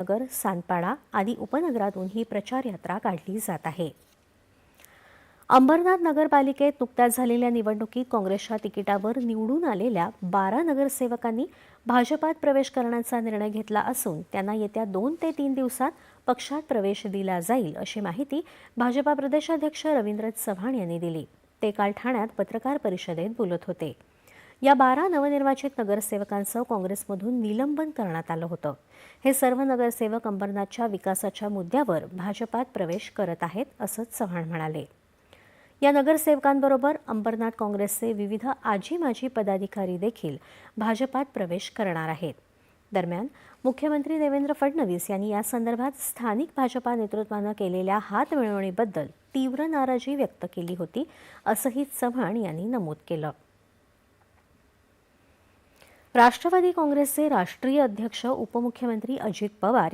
नगर सांडपाडा आदी उपनगरातून ही प्रचार यात्रा काढली जात आहे. अंबरनाथ नगरपालिकेत नुकत्याच झालेल्या निवडणुकीत काँग्रेसच्या तिकिटावर निवडून आलेल्या बारा नगरसेवकांनी भाजपात प्रवेश करण्याचा निर्णय घेतला असून त्यांना येत्या दोन ते तीन दिवसात पक्षात प्रवेश दिला जाईल अशी माहिती भाजपा प्रदेशाध्यक्ष रवींद्र चव्हाण यांनी दिली. ते काल ठाण्यात पत्रकार परिषदेत बोलत होते. या बारा नवनिर्वाचित नगरसेवकांचं काँग्रेसमधून निलंबन करण्यात आलं होतं. हे सर्व नगरसेवक अंबरनाथच्या विकासाच्या मुद्द्यावर भाजपात प्रवेश करत आहेत असं चव्हाण म्हणाले. या नगरसेवकांबरोबर अंबरनाथ काँग्रेसचे विविध आजी माजी पदाधिकारी देखील भाजपात प्रवेश करणार आहेत. दरम्यान मुख्यमंत्री देवेंद्र फडणवीस यांनी या संदर्भात स्थानिक भाजपा नेतृत्वानं केलेल्या हात मिळवणीबद्दल तीव्र नाराजी व्यक्त केली होती असंही चव्हाण यांनी नमूद केलं. राष्ट्रवादी काँग्रेसचे राष्ट्रीय अध्यक्ष उपमुख्यमंत्री अजित पवार